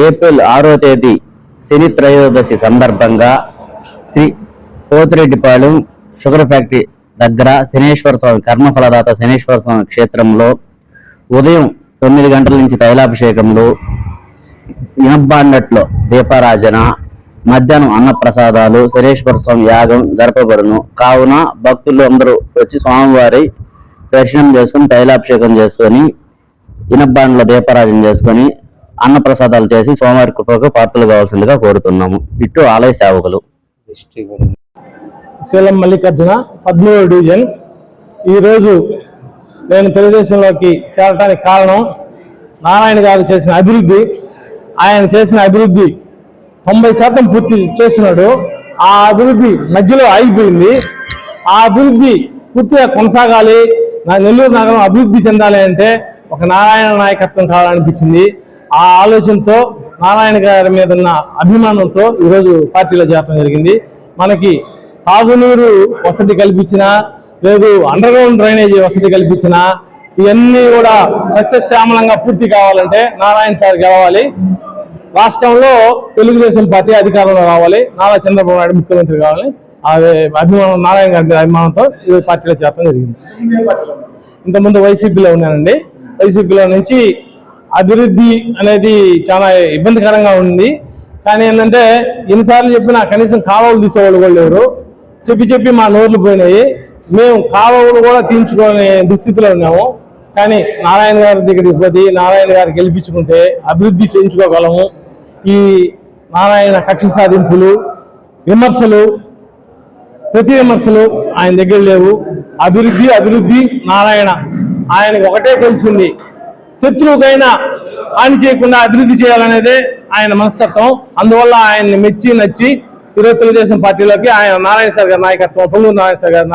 April ఆరో తేదీ శని త్రయోదశి సందర్భంగా శ్రీ పోతిరెడ్డిపాళెం షుగర్ ఫ్యాక్టరీ దగ్గర శనేశ్వర స్వామి కర్మఫలదాత శనేశ్వర స్వామి క్షేత్రంలో ఉదయం తొమ్మిది గంటల నుంచి తైలాభిషేకంలో ఇనబ్బాండట్లో దీపారాజన మధ్యాహ్నం అన్నప్రసాదాలు శనేశ్వర స్వామి యాగం జరపబడును. కావున భక్తులు అందరూ వచ్చి స్వామివారి దర్శనం చేసుకుని తైలాభిషేకం చేసుకొని ఇనబ్బాండ్లో దీపారాజన చేసుకొని అన్నప్రసాదాలు చేసి సోమవారి కృపకు పాత్రలు కావాల్సిందిగా కోరుతున్నాము. ఇటు ఆలయ సేవకులు. శీలం మల్లికార్జున పద్మూడు డివిజన్. ఈరోజు నేను తెలుగుదేశంలోకి చేరడానికి కారణం నారాయణ గారు చేసిన అభివృద్ధి. ఆయన చేసిన అభివృద్ధి తొంభై శాతం పూర్తి చేస్తున్నాడు. ఆ అభివృద్ధి మధ్యలో ఆగిపోయింది. ఆ అభివృద్ధి పూర్తిగా కొనసాగాలి. నా నెల్లూరు నగరం అభివృద్ధి చెందాలి అంటే ఒక నారాయణ నాయకత్వం కావాలనిపించింది. ఆ ఆలోచనతో నారాయణ గారి మీద ఉన్న అభిమానంతో ఈరోజు పార్టీలో చేరడం జరిగింది. మనకి తాగునీరు వసతి కల్పించిన లేదు అండర్ గ్రౌండ్ డ్రైనేజీ వసతి కల్పించిన ఇవన్నీ కూడా సస్యశ్యామలంగా పూర్తి కావాలంటే నారాయణ సార్ గెలవాలి. రాష్ట్రంలో తెలుగుదేశం పార్టీ అధికారంలో రావాలి. నారా చంద్రబాబు నాయుడు ముఖ్యమంత్రి కావాలి. అదే అభిమానం నారాయణ గారి అభిమానంతో ఈ పార్టీలో చేరడం జరిగింది. ఇంతకుముందు వైసీపీలో ఉన్నానండి. వైసీపీలో నుంచి అభివృద్ధి అనేది చాలా ఇబ్బందికరంగా ఉంది. కానీ ఏంటంటే ఎన్నిసార్లు చెప్పినా కనీసం కాలువలు తీసేవాళ్ళు కూడా లేరు. చెప్పి చెప్పి మా నోర్లు పోయినాయి. మేము కాలువలు కూడా తీయించుకోని దుస్థితిలో ఉన్నాము. కానీ నారాయణ గారి దగ్గరికి పోతే నారాయణ గారు గెలిపించుకుంటే అభివృద్ధి చేయించుకోగలము. ఈ నారాయణ కక్ష సాధింపులు విమర్శలు ప్రతి విమర్శలు ఆయన దగ్గర లేవు. అభివృద్ధి అభివృద్ధి నారాయణ. ఆయనకు ఒకటే తెలిసింది. శత్రువుకైనా హాని చేయకుండా అభివృద్ధి చేయాలనేదే ఆయన మనస్తత్వం. అందువల్ల ఆయన్ని మెచ్చి నచ్చి ఈరోజు తెలుగుదేశం పార్టీలోకి ఆయన నారాయణ సార్ గారి నాయకత్వం పొంగు నారాయణ సార్ గారి